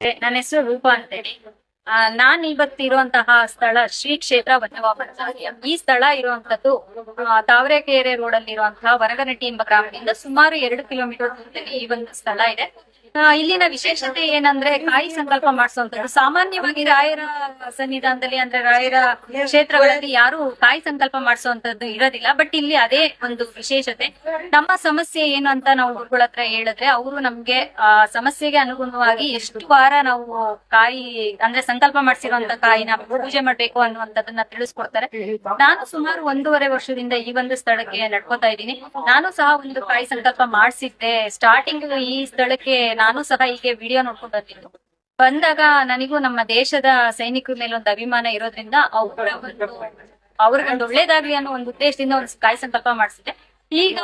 ನನ್ನ ಹೆಸರು ರೂಪಾ ಅಂತೇಳಿ. ನಾನ್ ಇವತ್ತಿರುವಂತಹ ಸ್ಥಳ ಶ್ರೀ ಕ್ಷೇತ್ರ ವನವಾಸ ಈ ಸ್ಥಳ ಇರುವಂತದ್ದು ತಾವರೆಕೆರೆ ರೋಡ್ ಅಲ್ಲಿ ಇರುವಂತಹ ವರಗನಟ್ಟಿ ಎಂಬ ಗ್ರಾಮದಿಂದ ಸುಮಾರು ಎರಡು ಕಿಲೋಮೀಟರ್ ದೂರದಲ್ಲಿ ಈ ಒಂದು ಸ್ಥಳ ಇದೆ. ಇಲ್ಲಿನ ವಿಶೇಷತೆ ಏನಂದ್ರೆ ಕಾಯಿ ಸಂಕಲ್ಪ ಮಾಡಿಸುವಂತದ್ದು ಸಾಮಾನ್ಯವಾಗಿ ರಾಯರ ಸನ್ನಿಧಾನದಲ್ಲಿ ಅಂದ್ರೆ ರಾಯರ ಕ್ಷೇತ್ರಗಳಲ್ಲಿ ಯಾರು ಕಾಯಿ ಸಂಕಲ್ಪ ಮಾಡಿಸುವಂತದ್ದು ಇರೋದಿಲ್ಲ. ಬಟ್ ಇಲ್ಲಿ ಅದೇ ಒಂದು ವಿಶೇಷತೆ. ನಮ್ಮ ಸಮಸ್ಯೆ ಏನು ಅಂತ ನಾವು ಗುರುಗಳ ಹತ್ರ ಹೇಳಿದ್ರೆ, ಅವರು ನಮ್ಗೆ, ಆ, ಸಮಸ್ಯೆಗೆ ಅನುಗುಣವಾಗಿ ಎಷ್ಟು ವಾರ ನಾವು ಕಾಯಿ, ಅಂದ್ರೆ ಸಂಕಲ್ಪ ಮಾಡಿಸಿರುವಂತ ಕಾಯಿನ ಪೂಜೆ ಮಾಡ್ಬೇಕು ಅನ್ನುವಂಥದ್ದನ್ನ ತಿಳಿಸ್ಕೊಡ್ತಾರೆ. ನಾನು ಸುಮಾರು ಒಂದೂವರೆ ವರ್ಷದಿಂದ ಈ ಒಂದು ಸ್ಥಳಕ್ಕೆ ನಡ್ಕೋತಾ ಇದ್ದೀನಿ. ನಾನು ಸಹ ಒಂದು ಕಾಯಿ ಸಂಕಲ್ಪ ಮಾಡಿಸಿದ್ದೆ. ಸ್ಟಾರ್ಟಿಂಗ್ ಈ ಸ್ಥಳಕ್ಕೆ ನಾನು ಸಹ ಹೀಗೆ ವಿಡಿಯೋ ನೋಡ್ಕೊಂಡು ಬಂದಿದ್ದು ಬಂದಾಗ ನನಗೂ ನಮ್ಮ ದೇಶದ ಸೈನಿಕರ ಮೇಲೆ ಒಂದು ಅಭಿಮಾನ ಇರೋದ್ರಿಂದ ಅವರ ಒಂದು ಅವ್ರಿಗೆ ಒಂದು ಒಳ್ಳೇದಾಗ್ಲಿ ಅನ್ನೋ ಒಂದು ಉದ್ದೇಶದಿಂದ ಒಂದು ಕಾಯಿ ಸಂಕಲ್ಪ ಮಾಡಿಸಿದೆ ಈಗ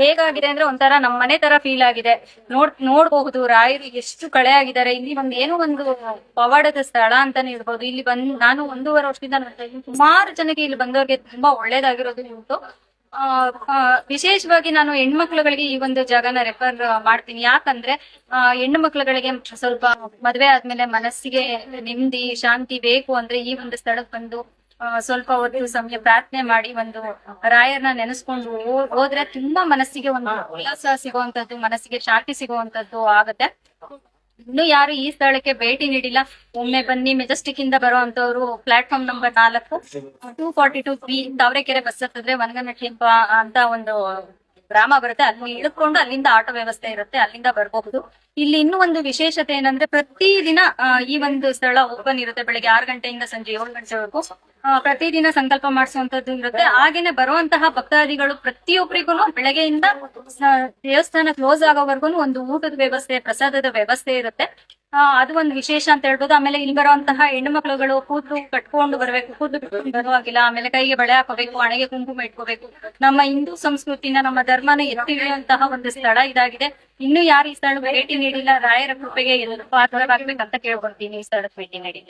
ಹೇಗಾಗಿದೆ ಅಂದ್ರೆ ಒಂಥರ ನಮ್ಮ ಮನೆ ತರ ಫೀಲ್ ಆಗಿದೆ. ನೋಡ್ ನೋಡ್ಬಹುದು, ರಾಯರು ಎಷ್ಟು ಕಳೆ ಆಗಿದ್ದಾರೆ. ಇಲ್ಲಿ ಒಂದು ಏನೋ ಒಂದು ಪವಾಡದ ಸ್ಥಳ ಅಂತಾನೆ ಇರ್ಬೋದು ಇಲ್ಲಿ ಬಂದ್ ನಾನು ಒಂದೂವರೆ ವರ್ಷದಿಂದ ಸುಮಾರು ಜನಕ್ಕೆ ಇಲ್ಲಿ ಬಂದವ್ರಿಗೆ ತುಂಬಾ ಒಳ್ಳೇದಾಗಿರೋದು ಉಂಟು ವಿಶೇಷವಾಗಿ ನಾನು ಹೆಣ್ಮಕ್ಳುಗಳಿಗೆ ಈ ಒಂದು ಜಾಗನ ರೆಫರ್ ಮಾಡ್ತೀನಿ. ಯಾಕಂದ್ರೆ ಆ, ಹೆಣ್ಣು ಮಕ್ಳುಗಳಿಗೆ ಸ್ವಲ್ಪ ಮದ್ವೆ ಆದ್ಮೇಲೆ ಮನಸ್ಸಿಗೆ ನೆಮ್ಮದಿ ಶಾಂತಿ ಬೇಕು ಅಂದ್ರೆ ಈ ಒಂದು ಸ್ಥಳಕ್ಕೆ ಬಂದು ಸ್ವಲ್ಪ ಹೊತ್ತು ಸಮಯ ಪ್ರಾರ್ಥನೆ ಮಾಡಿ ಒಂದು ರಾಯರ್ನ ನೆನೆಸ್ಕೊಂಡು ಹೋದ್ರೆ ತುಂಬಾ ಮನಸ್ಸಿಗೆ ಒಂದು ಉಲ್ಲಾಸ ಸಿಗುವಂತದ್ದು ಮನಸ್ಸಿಗೆ ಶಾಂತಿ ಸಿಗುವಂತದ್ದು ಆಗತ್ತೆ. ಇನ್ನು ಯಾರು ಈ ಸ್ಥಳಕ್ಕೆ ಭೇಟಿ ನೀಡಿಲ್ಲ. ಒಮ್ಮೆ ಬನ್ನಿ ಮೆಜೆಸ್ಟಿಕ್ ಇಂದ ಬರುವಂತವ್ರು ಪ್ಲಾಟ್ಫಾರ್ಮ್ ನಂಬರ್ ನಾಲ್ಕು. Two forty two B Thavarekere bus ಹತ್ತಿದ್ರೆ ವನಗನಟ್ಟಿ ಎಂಬ ಅಂತ ಒಂದು ಗ್ರಾಮ ಬರುತ್ತೆ, ಅಲ್ಲಿ ಇಳ್ಕೊಂಡು ಅಲ್ಲಿಂದ ಆಟೋ ವ್ಯವಸ್ಥೆ ಇರುತ್ತೆ, ಅಲ್ಲಿಂದ ಬರಬಹುದು ಇಲ್ಲಿ ಇನ್ನೂ ಒಂದು ವಿಶೇಷತೆ ಏನಂದ್ರೆ ಪ್ರತಿದಿನ ದಿನ ಈ ಒಂದು ಸ್ಥಳ ಓಪನ್ ಇರುತ್ತೆ, ಬೆಳಗ್ಗೆ ಆರು ಗಂಟೆಯಿಂದ ಸಂಜೆ ಏಳು ಗಂಟೆವರೆಗೂ ಪ್ರತಿದಿನ ಸಂಕಲ್ಪ ಮಾಡಿಸುವಂತದ್ದು ಇರುತ್ತೆ. ಹಾಗೇನೆ ಬರುವಂತಹ ಭಕ್ತಾದಿಗಳು ಪ್ರತಿಯೊಬ್ಬರಿಗೂ ಬೆಳಗ್ಗೆಯಿಂದ ದೇವಸ್ಥಾನ ಕ್ಲೋಸ್ ಆಗೋವರೆಗೂ ಒಂದು ಊಟದ ವ್ಯವಸ್ಥೆ, ಪ್ರಸಾದದ ವ್ಯವಸ್ಥೆ ಇರುತ್ತೆ. ಅದು ಒಂದು ವಿಶೇಷ ಅಂತ ಹೇಳ್ಬೋದು. ಆಮೇಲೆ ಇಲ್ಲಿ ಬರುವಂತಹ ಹೆಣ್ಣು ಮಕ್ಕಳುಗಳು ಕೂದಲು ಕಟ್ಕೊಂಡು ಬರಬೇಕು. ಕೂದಲು ಬರುವಾಗಿಲ್ಲ. ಆಮೇಲೆ ಕೈಗೆ ಬಳೆ ಹಾಕೋಬೇಕು, ಹಣೆಗೆ ಕುಂಕುಮ ಇಟ್ಕೋಬೇಕು. ನಮ್ಮ ಹಿಂದೂ ಸಂಸ್ಕೃತಿನ, ನಮ್ಮ ಧರ್ಮನ ಎತ್ತಿ ಹಿಡಿಯುವಂತಹ ಒಂದು ಸ್ಥಳ ಇದಾಗಿದೆ. ಇನ್ನು ಯಾರು ಈ ಸ್ಥಳ ಭೇಟಿ ನೀಡಿಲ್ಲ, ರಾಯರ ಕೃಪೆಗೆ ಎಲ್ಲರೂ ಪಾತ್ರರಾಗ್ಬೇಕಂತ ಕೇಳ್ಕೊಂತೀನಿ ಈ ಸ್ಥಳಕ್ಕೆ ಭೇಟಿ ನೀಡಿ.